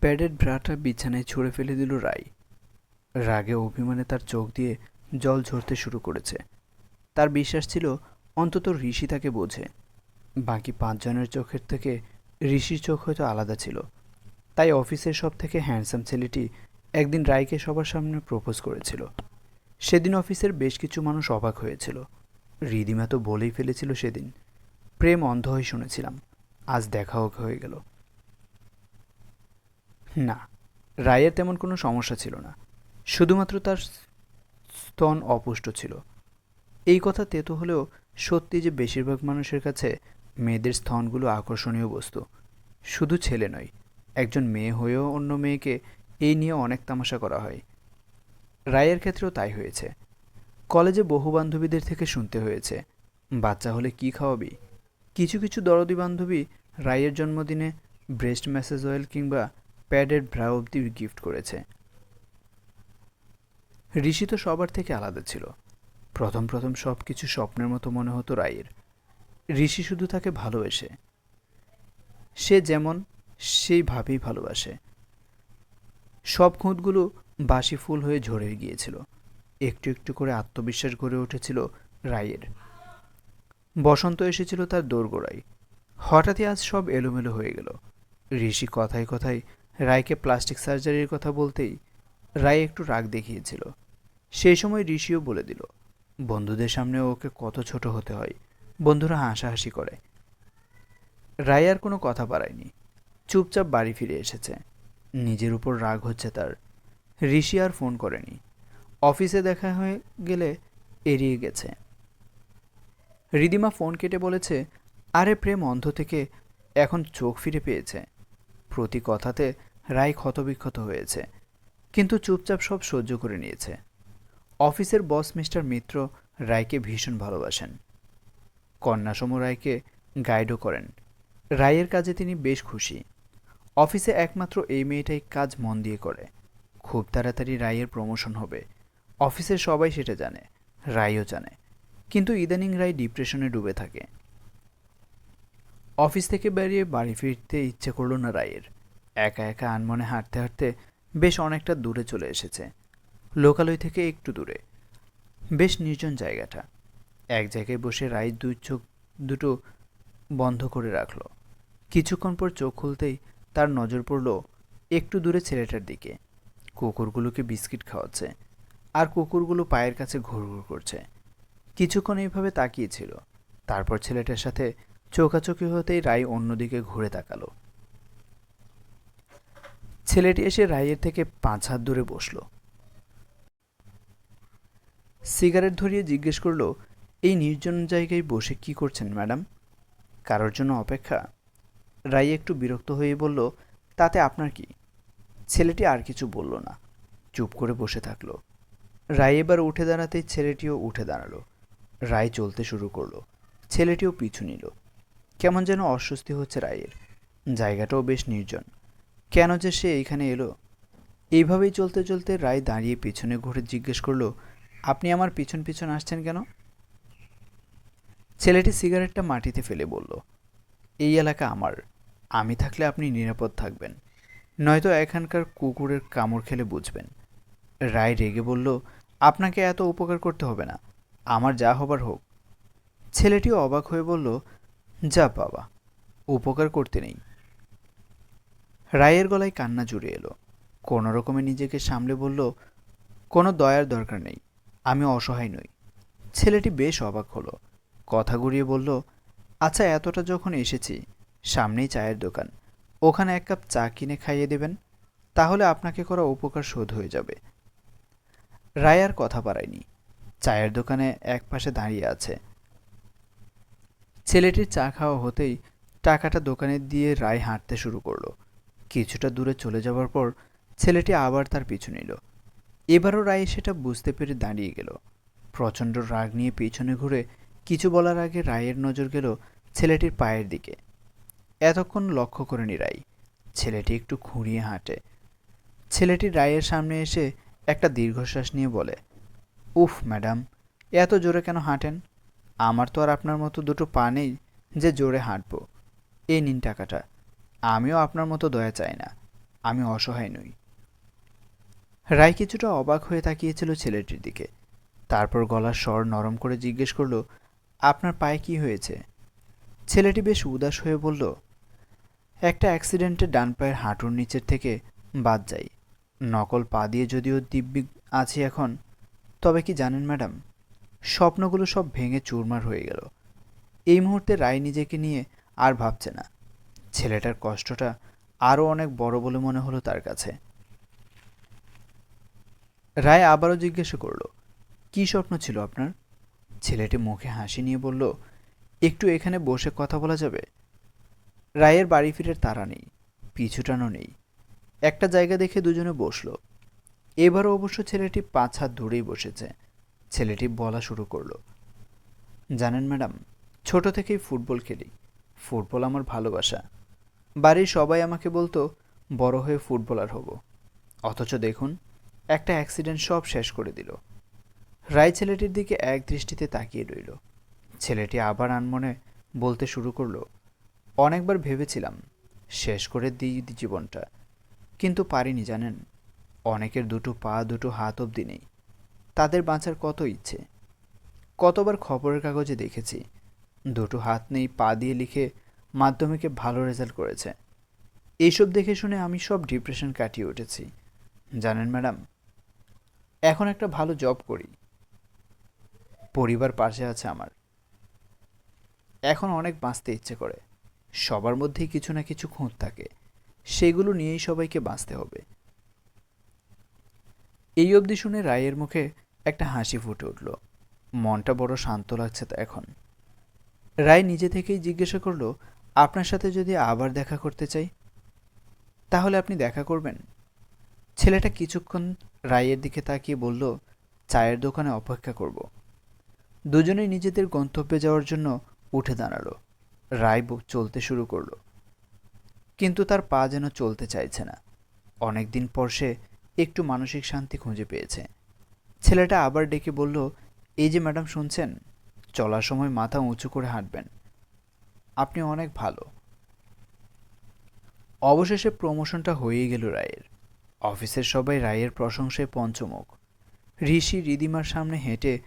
Padded ব্রাটা বিছানায় ছুঁড়ে ফেলে দিল রাই। রাগে অভিমানে তার চোখ দিয়ে জল ঝরতে শুরু করেছে। তার বিশ্বাস ছিল, অন্তত ঋষি তাকে বোঝে। বাকি পাঁচজনের চোখের থেকে ঋষির চোখ হয়তো আলাদা ছিল। তাই অফিসের সব থেকে হ্যান্ডসাম ছেলেটি একদিন রায়কে সবার সামনে প্রপোজ করেছিল। সেদিন অফিসের বেশ কিছু মানুষ অবাক হয়েছিল। রিদিমা তো বলেই ফেলেছিল সেদিন। প্রেম অন্ধ হয়ে শুনেছিলাম। আজ দেখাও হয়ে গেল। না, রায়ের তেমন কোনো সমস্যা ছিল না। শুধুমাত্র তার স্তন অপুষ্ট ছিল। এই কথা তেতো হলেও সত্যি যে বেশিরভাগ মানুষের কাছে মেয়েদের স্তনগুলো আকর্ষণীয় বস্তু। শুধু ছেলে নয়, একজন মেয়ে হয়েও অন্য মেয়েকে এই নিয়ে অনেক তামাশা করা হয়। রায়ের ক্ষেত্রেও তাই হয়েছে। কলেজে বহু বান্ধবীদের থেকে শুনতে হয়েছে, বাচ্চা হলে কি খাওয়াবি? কিছু কিছু দরদি বান্ধবী রায়ের জন্মদিনে ব্রেস্ট ম্যাসেজ অয়েল কিংবা প্যাডেড ব্রা অব্দি গিফট করেছে। ঋষি তো সবার থেকে আলাদা ছিল। প্রথম প্রথম সব কিছু স্বপ্নের মতো মনে হতো রায়ের। ঋষি শুধু তাকে ভালোবেসে। সে যেমন সেইভাবেই ভালোবাসে। সব খুঁতগুলো বাসি ফুল হয়ে ঝরে গিয়েছিল। একটু একটু করে আত্মবিশ্বাস গড়ে উঠেছিল রায়ের। বসন্ত এসেছিল তার দোরগোড়ায়। হঠাৎই আজ সব এলোমেলো হয়ে গেল। ঋষি কথায় কথায় রায়কে প্লাস্টিক সার্জারির কথা বলতেই রায় একটু রাগ দেখিয়েছিল। সেই সময় ঋষিও বলে দিল, বন্ধুদের সামনে ওকে কত ছোট হতে হয়। বন্ধুরা হাসাহাসি করে। রায় আর কোনো কথা বাড়ায়নি। চুপচাপ বাড়ি ফিরে এসেছে। নিজের উপর রাগ হচ্ছে তার। ঋষি আর ফোন করেনি। অফিসে দেখা হয়ে গেলে এড়িয়ে গেছে। রিদিমা ফোন কেটে বলেছে, আরে প্রেম অন্ধ থেকে এখন চোখ ফিরে পেয়েছে। প্রতি কথাতে রায় ক্ষতবিক্ষত হয়েছে, কিন্তু চুপচাপ সব সহ্য করে নিয়েছে। অফিসের বস মিস্টার মিত্র রায়কে ভীষণ ভালোবাসেন। কন্যাসম রায়কে গাইডও করেন। রায়ের কাজে তিনি বেশ খুশি। অফিসে একমাত্র এই মেয়েটাই কাজ মন দিয়ে করে। খুব তাড়াতাড়ি রায়ের প্রমোশন হবে। অফিসের সবাই সেটা জানে, রায়ও জানে। কিন্তু ইদানিং রায় ডিপ্রেশনে ডুবে থাকে। অফিস থেকে বেরিয়ে বাড়ি ফিরতে ইচ্ছে করল না রায়ের। একা একা আনমনে হাঁটতে হাঁটতে বেশ অনেকটা দূরে চলে এসেছে। লোকালয় থেকে একটু দূরে। বেশ নির্জন জায়গাটা। এক জায়গায় বসে রায় দুই চোখ দুটো বন্ধ করে রাখল। কিছুক্ষণ পর চোখ খুলতেই তার নজর পড়ল একটু দূরে ছেলেটার দিকে। কুকুরগুলোকে বিস্কিট খাওয়াচ্ছে আর কুকুরগুলো পায়ের কাছে ঘুরঘুর করছে। কিছুক্ষণ এইভাবে তাকিয়েছিল তারপর ছেলেটার সাথে চোখাচোখি হতেই রায় অন্যদিকে ঘুরে তাকালো। ছেলেটি এসে রায়ের থেকে পাঁচ হাত দূরে বসল। সিগারেট ধরিয়ে জিজ্ঞেস করল, এই নির্জন জায়গায় বসে কি করছেন, ম্যাডাম? কারোর জন্য অপেক্ষা? রাই একটু বিরক্ত হয়ে বলল, তাতে আপনার কি? ছেলেটি আর কিছু বলল না, চুপ করে বসে থাকল। রায় এবার উঠে দাঁড়াতেই ছেলেটিও উঠে দাঁড়াল। রায় চলতে শুরু করল। ছেলেটিও পিছু নিল। কেমন যেন অস্বস্তি হচ্ছে রায়ের জায়গাটাও বেশ নির্জন। কেন যে সে এইখানে এলো? এইভাবেই চলতে চলতে রায় দাঁড়িয়ে পিছনে ঘুরে জিজ্ঞেস করল, আপনি আমার পিছন পিছন আসছেন কেন? ছেলেটি সিগারেটটা মাটিতে ফেলে বলল, এই এলাকা আমার। আমি থাকলে আপনি নিরাপদ থাকবেন। নয়তো এখানকার কুকুরের কামড় খেলে বুঝবেন। রায় রেগে বলল, আপনাকে এত উপকার করতে হবে না। আমার যা হবার হোক। ছেলেটিও অবাক হয়ে বলল, যা বাবা, উপকার করতে নেই। রায়ের গলায় কান্না জুড়ে এলো। কোনো রকমে নিজেকে সামলে বলল, কোনো দয়ার দরকার নেই, আমি অসহায় নই। ছেলেটি বেশ অবাক হলো। কথা ঘুরিয়ে বলল আচ্ছা এতটা যখন এসেছি, সামনেই চায়ের দোকান। ওখানে এক কাপ চা কিনে খাইয়ে দেবেন, তাহলে আপনাকে করা উপকার শোধ হয়ে যাবে। রায় আর কথা বাড়ায়নি। চায়ের দোকানে এক পাশে দাঁড়িয়ে আছে। ছেলেটির চা খাওয়া হতেই টাকাটা দোকানে দিয়ে রায় হাঁটতে শুরু করল। কিছুটা দূরে চলে যাওয়ার পর ছেলেটি আবার তার পিছু নিল। এবারও রায় সেটা বুঝতে পেরে দাঁড়িয়ে গেল। প্রচণ্ড রাগ নিয়ে পিছনে ঘুরে কিছু বলার আগে রায়ের নজর গেল ছেলেটির পায়ের দিকে। এতক্ষণ লক্ষ্য করেনি রাই ছেলেটি একটু খুঁড়িয়ে হাঁটে। ছেলেটি রায়ের সামনে এসে একটা দীর্ঘশ্বাস নিয়ে বলে, উফ, ম্যাডাম, এত জোরে কেন হাঁটেন? আমার তো আর আপনার মতো দুটো পা নেই যে জোরে হাঁটবো। এই নিন টাকাটা। আমিও আপনার মতো দয়া চাই না। আমি অসহায় নই। রায় কিছুটা অবাক হয়ে তাকিয়েছিল ছেলেটির দিকে। তারপর গলার স্বর নরম করে জিজ্ঞেস করল, আপনার পায়ে কি হয়েছে? ছেলেটি বেশ উদাস হয়ে বলল, একটা অ্যাক্সিডেন্টে ডান পায়ের হাঁটুর নিচের থেকে বাদ যাই। নকল পা দিয়ে যদিও দিব্যি আছি এখন, তবে কি জানেন ম্যাডাম, স্বপ্নগুলো সব ভেঙে চুরমার হয়ে গেল। এই মুহূর্তে রায় নিজেকে নিয়ে আর ভাবছে না। ছেলেটার কষ্টটা আরও অনেক বড় বলে মনে হলো তার কাছে। রায় আবারও জিজ্ঞাসা করল, কি স্বপ্ন ছিল আপনার? ছেলেটি মুখে হাসি নিয়ে বলল, একটু এখানে বসে কথা বলা যাবে? রায়ের বাড়ি ফিরের তারা নেই পিছুটানো নেই। একটা জায়গা দেখে দুজনে বসল। এবারও অবশ্য ছেলেটি পাঁচ হাত দূরেই বসেছে। ছেলেটি বলা শুরু করল, জানেন ম্যাডাম, ছোট থেকেই ফুটবল খেলি। ফুটবল আমার ভালোবাসা। বাড়ির সবাই আমাকে বলতো, বড় হয়ে ফুটবলার হব। অথচ দেখুন, একটা অ্যাক্সিডেন্ট সব শেষ করে দিল। রায় ছেলেটির দিকে এক দৃষ্টিতে তাকিয়ে রইল। ছেলেটি আবার আনমনে বলতে শুরু করল, অনেকবার ভেবেছিলাম শেষ করে দিই জীবনটা, কিন্তু পারিনি জানেন, অনেকের দুটো পা, দুটো হাত অবধি নেই। তাদের বাঁচার কত ইচ্ছে? কতবার খবরের কাগজে দেখেছি, দুটো হাত নেই, পা দিয়ে লিখে মাধ্যমিকে ভালো রেজাল্ট করেছে। এইসব দেখে শুনে আমি সব ডিপ্রেশন কাটিয়ে উঠেছি। জানেন ম্যাডাম, এখন একটা ভালো জব করি। পরিবার পাশে আছে আমার। এখন অনেক বাঁচতে ইচ্ছে করে। সবার মধ্যেই কিছু না কিছু খুঁত থাকে। সেগুলো নিয়েই সবাইকে বাঁচতে হবে। এই অবধি শুনে রায়ের মুখে একটা হাসি ফুটে উঠল। মনটা বড় শান্ত লাগছে তা এখন। রায় নিজে থেকেই জিজ্ঞাসা করল আপনার সাথে যদি আবার দেখা করতে চাই, তাহলে আপনি দেখা করবেন। ছেলেটা কিছুক্ষণ রায়ের দিকে তাকিয়ে বলল, চায়ের দোকানে অপেক্ষা করব। দুজনেই নিজেদের গন্তব্যে যাওয়ার জন্য উঠে দাঁড়াল। রায় চলতে শুরু করল। কিন্তু তার পা যেন চলতে চাইছে না। অনেকদিন পর সে একটু মানসিক শান্তি খুঁজে পেয়েছে। ছেলেটা আবার ডেকে বলল, এই যে ম্যাডাম শুনছেন, চলার সময় মাথা উঁচু করে হাঁটবেন। আপনি অনেক ভালো। অবশেষে প্রমোশনটা হয়েই গেল রায়ের। অফিসের সবাই রায়ের প্রশংসায় পঞ্চমুখ। ঋষি রিদিমার সামনে হেঁটে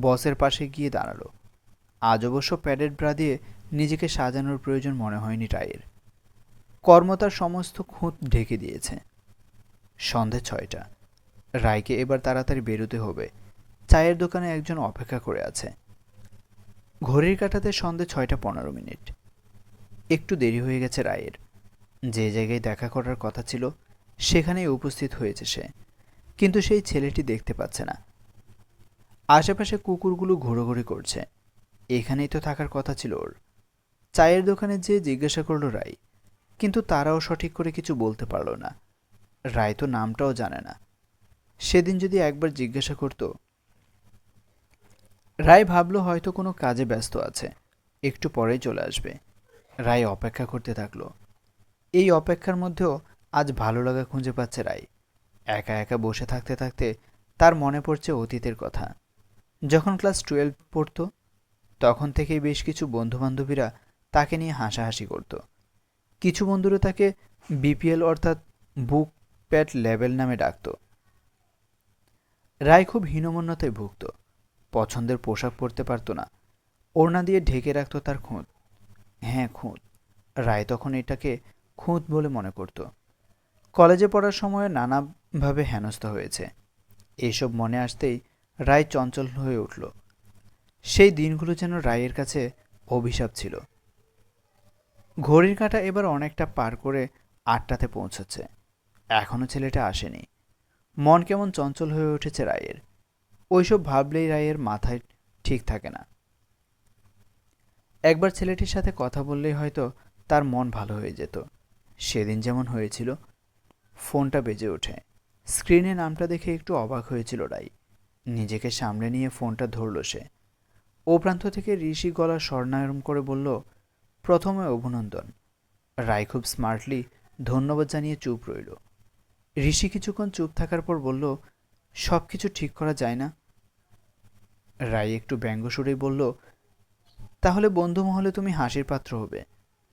বসের পাশে গিয়ে দাঁড়াল। আজ অবশ্য প্যাডেড ব্রা দিয়ে নিজেকে সাজানোর প্রয়োজন মনে হয়নি রায়ের। কর্ম তার সমস্ত খুঁত ঢেকে দিয়েছে। সন্ধে ছয়টা। রায়কে এবার তাড়াতাড়ি বেরোতে হবে। চায়ের দোকানে একজন অপেক্ষা করে আছে। ঘড়ির কাটাতে সন্ধে ছয়টা পনেরো মিনিট। একটু দেরি হয়ে গেছে রায়ের। যে জায়গায় দেখা করার কথা ছিল, সেখানেই উপস্থিত হয়েছে সে। কিন্তু সেই ছেলেটি দেখতে পাচ্ছে না। আশেপাশে কুকুরগুলো ঘোরাঘুরি করছে। এখানেই তো থাকার কথা ছিল ওর। চায়ের দোকানে যেয়ে জিজ্ঞাসা করল রায়, কিন্তু তারাও সঠিক করে কিছু বলতে পারল না। রায় তো নামটাও জানে না। সেদিন যদি একবার জিজ্ঞাসা করতো রায় ভাবলো হয়তো কোনো কাজে ব্যস্ত আছে। একটু পরেই চলে আসবে। রায় অপেক্ষা করতে থাকল। এই অপেক্ষার মধ্যেও আজ ভালো লাগা খুঁজে পাচ্ছে রায়। একা একা বসে থাকতে থাকতে তার মনে পড়ছে অতীতের কথা। যখন ক্লাস টুয়েলভ পড়তো, তখন থেকেই বেশ কিছু বন্ধুবান্ধবীরা তাকে নিয়ে হাসাহাসি করত। কিছু বন্ধুরা তাকে বিপিএল অর্থাৎ বুক প্যাট লেভেল নামে ডাকত। রায় খুব হীনমন্যতায় ভুগত। পছন্দের পোশাক পরতে পারত না। ওড়না দিয়ে ঢেকে রাখত তার খুঁত। হ্যাঁ খুঁত। রায় তখন এটাকে খুঁত বলে মনে করত। কলেজে পড়ার সময় নানাভাবে হেনস্থা হয়েছে। এসব মনে আসতেই রায় চঞ্চল হয়ে উঠল। সেই দিনগুলো যেন রায়ের কাছে অভিশাপ ছিল। ঘড়ির কাঁটা এবার অনেকটা পার করে আটটাতে পৌঁছচ্ছে। এখনও ছেলেটা আসেনি। মন কেমন চঞ্চল হয়ে উঠেছে রায়ের। ওইসব ভাবলেই রায়ের মাথায় ঠিক থাকে না। একবার ছেলেটির সাথে কথা বললেই হয়তো তার মন ভালো হয়ে যেত। সেদিন যেমন হয়েছিল, ফোনটা বেজে ওঠে। স্ক্রিনে নামটা দেখে একটু অবাক হয়েছিল রাই নিজেকে সামনে নিয়ে ফোনটা ধরল সে। ও প্রান্ত থেকে ঋষি গলা স্বর্ণায়রম করে বলল, প্রথমে অভিনন্দন। রায় খুব স্মার্টলি ধন্যবাদ জানিয়ে চুপ রইল। ঋষি কিছুক্ষণ চুপ থাকার পর বলল সব কিছু ঠিক করা যায় না? রায় একটু ব্যঙ্গ সুরেই বলল, তাহলে বন্ধু মহলে তুমি হাসির পাত্র হবে।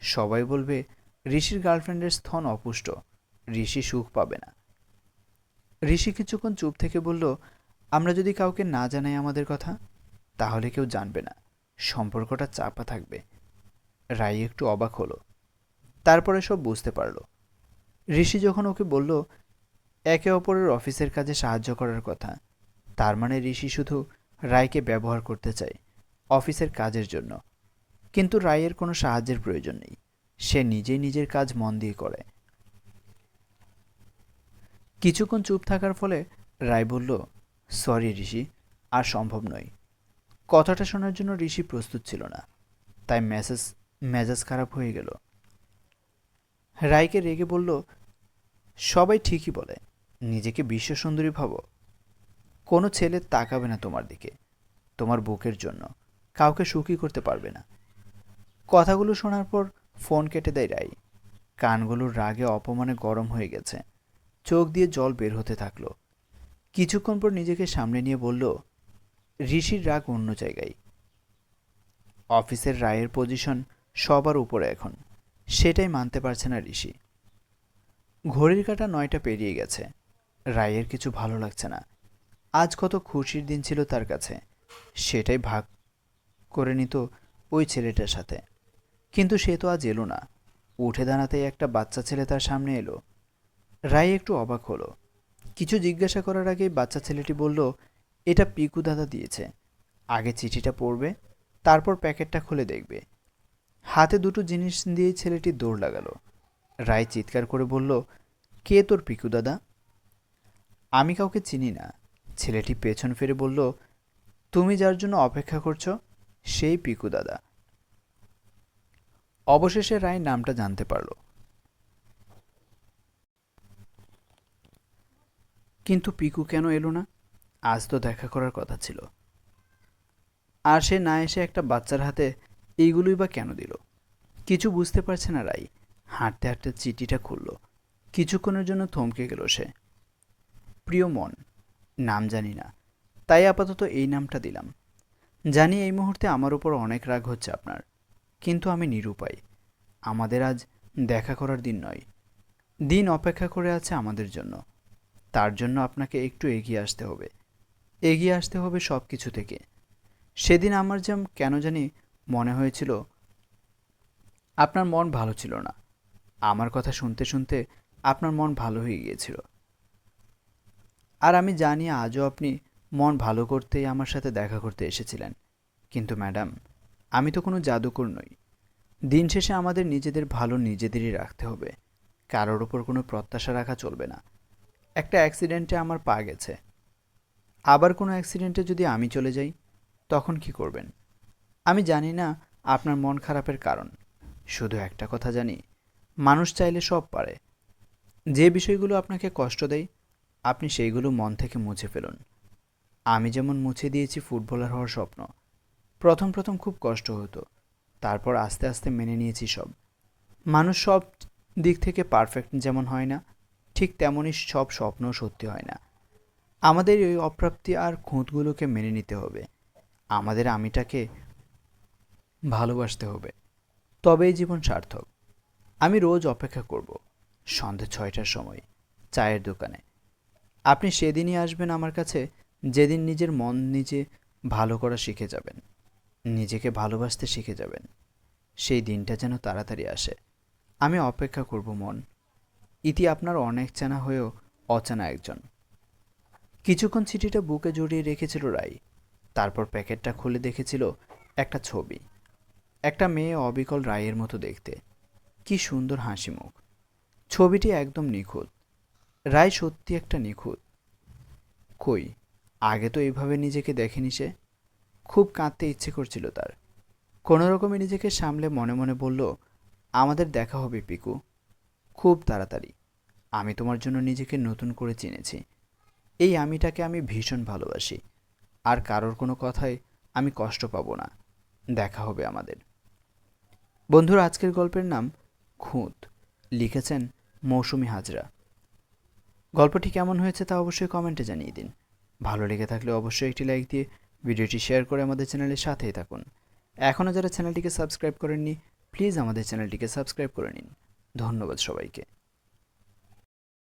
সবাই বলবে, ঋষির গার্লফ্রেন্ডের স্থন অপুষ্ট, ঋষি সুখ পাবে না। ঋষি কিছুক্ষণ চুপ থেকে বলল, আমরা যদি কাউকে না জানাই আমাদের কথা, তাহলে কেউ জানবে না। সম্পর্কটা চাপা থাকবে। রাই একটু অবাক হলো। তারপরে সব বুঝতে পারল। ঋষি যখন ওকে বলল, একে অপরের অফিসের কাজে সাহায্য করার কথা, তার মানে ঋষি শুধু রায়কে ব্যবহার করতে চায় অফিসের কাজের জন্য। কিন্তু রায়ের কোনো সাহায্যের প্রয়োজন নেই। সে নিজেই নিজের কাজ মন দিয়ে করে। কিছুক্ষণ চুপ থাকার ফলে রায় বলল, সরি ঋষি, আর সম্ভব নয়। কথাটা শোনার জন্য ঋষি প্রস্তুত ছিল না। তাই মেসেজ, মেজাজ খারাপ হয়ে গেল। রায়কে রেগে বলল, সবাই ঠিকই বলে। নিজেকে বিশ্ব সুন্দরী ভাবো। কোনো ছেলে তাকাবে না তোমার দিকে, তোমার বুকের জন্য। কাউকে সুখী করতে পারবে না। কথাগুলো শোনার পর ফোন কেটে দেয় রাই। কানগুলোর রাগে অপমানে গরম হয়ে গেছে। চোখ দিয়ে জল বের হতে থাকল। কিছুক্ষণ পর নিজেকে সামনে নিয়ে বলল, ঋষির রাগ অন্য জায়গায়। অফিসের রায়ের পজিশন সবার উপরে এখন। সেটাই মানতে পারছে না ঋষি। ঘড়ির কাটা নয়টা পেরিয়ে গেছে। রায়ের কিছু ভালো লাগছে না। আজ কত খুশির দিন ছিল তার কাছে। সেটাই ভাগ করে নিত ওই ছেলেটার সাথে। কিন্তু সে তো আজ এলো না। উঠে দাঁড়াতেই একটা বাচ্চা ছেলে তার সামনে এলো। রায় একটু অবাক হলো। কিছু জিজ্ঞাসা করার আগেই বাচ্চা ছেলেটি বলল, এটা পিকু দাদা দিয়েছে। আগে চিঠিটা পড়বে, তারপর প্যাকেটটা খুলে দেখবে। হাতে দুটো জিনিস দিয়ে ছেলেটি দৌড় লাগালো। রায় চিৎকার করে বলল, কে তোর পিকু দাদা? আমি কাউকে চিনি না। ছেলেটি পেছন ফিরে বলল, তুমি যার জন্য অপেক্ষা করছ, সেই পিকু দাদা। অবশেষে রায় নামটা জানতে পারল। কিন্তু পিকু কেন এলো না? আজ তো দেখা করার কথা ছিল। আর সে না এসে একটা বাচ্চার হাতে এইগুলোই বা কেন দিল? কিছু বুঝতে পারছে না রাই হাঁটতে হাঁটতে চিঠিটা খুলল। কিছুক্ষণের জন্য থমকে গেল সে। প্রিয় মন নাম জানি না। তাই আপাতত এই নামটা দিলাম। জানি এই মুহূর্তে আমার উপর অনেক রাগ হচ্ছে আপনার, কিন্তু আমি নিরুপায়। আমাদের আজ দেখা করার দিন নয়। দিন অপেক্ষা করে আছে আমাদের জন্য। তার জন্য আপনাকে একটু এগিয়ে আসতে হবে। এগিয়ে আসতে হবে সব কিছু থেকে। সেদিন আমার যেমন কেন জানি মনে হয়েছিল, আপনার মন ভালো ছিল না। আমার কথা শুনতে শুনতে আপনার মন ভালো হয়ে গিয়েছিল। আর আমি জানি আজও আপনি মন ভালো করতেই আমার সাথে দেখা করতে এসেছিলেন। কিন্তু ম্যাডাম, আমি তো কোনো জাদুকর নই। দিন শেষে আমাদের নিজেদের ভালো নিজেদেরই রাখতে হবে। কারোর ওপর কোনো প্রত্যাশা রাখা চলবে না। একটা অ্যাক্সিডেন্টে আমার পা গেছে। আবার কোনো অ্যাক্সিডেন্টে যদি আমি চলে যাই, তখন কি করবেন? আমি জানি না আপনার মন খারাপের কারণ। শুধু একটা কথা জানি, মানুষ চাইলে সব পারে। যে বিষয়গুলো আপনাকে কষ্ট দেয় আপনি সেইগুলো মন থেকে মুছে ফেলুন। আমি যেমন মুছে দিয়েছি ফুটবলার হওয়ার স্বপ্ন। প্রথম প্রথম খুব কষ্ট হতো। তারপর আস্তে আস্তে মেনে নিয়েছি সব। মানুষ সব দিক থেকে পারফেক্ট যেমন হয় না, ঠিক তেমনই সব স্বপ্নও সত্যি হয় না। আমাদের ওই অপ্রাপ্তি আর খুঁতগুলোকে মেনে নিতে হবে। আমাদের আমিটাকে ভালোবাসতে হবে। তবেই জীবন সার্থক। আমি রোজ অপেক্ষা করব। সন্ধে ছয়টার সময়, চায়ের দোকানে। আপনি সেদিনই আসবেন আমার কাছে, যেদিন নিজের মন নিজে ভালো করা শিখে যাবেন, নিজেকে ভালোবাসতে শিখে যাবেন। সেই দিনটা যেন তাড়াতাড়ি আসে। আমি অপেক্ষা করব মন। ইতি আপনার অনেক চেনা হয়েও অচেনা একজন। কিছুক্ষণ চিঠিটা বুকে জড়িয়ে রেখেছিল রাই। তারপর প্যাকেটটা খুলে দেখেছিল একটা ছবি। একটা মেয়ে অবিকল রায়ের মতো দেখতে। কি সুন্দর হাসি মুখ ছবিটি একদম নিখুঁত। রায় সত্যি একটা নিখুঁত? কই? আগে তো এইভাবে নিজেকে দেখেনি সে। খুব কাঁদতে ইচ্ছে করছিল তার। কোনো রকমে নিজেকে সামলে মনে মনে বলল, আমাদের দেখা হবে, পিকু। খুব তাড়াতাড়ি। আমি তোমার জন্য নিজেকে নতুন করে চিনেছি। এই আমিটাকে আমি ভীষণ ভালোবাসি। আর কারোর কোনো কথায় আমি কষ্ট পাবো না। দেখা হবে আমাদের। বন্ধুর, আজকের গল্পের নাম খুঁত। লিখেছেন মৌসুমি হাজরা। গল্পটি কেমন হয়েছে তা অবশ্যই কমেন্টে জানিয়ে দিন। ভালো লেগে থাকলে অবশ্যই একটি লাইক দিয়ে ভিডিওটি শেয়ার করে আমাদের চ্যানেলের সাথেই থাকুন। এখনও যারা চ্যানেলটিকে সাবস্ক্রাইব করেননি, প্লিজ আমাদের চ্যানেলটিকে সাবস্ক্রাইব করে নিন। ধন্যবাদ সবাইকে।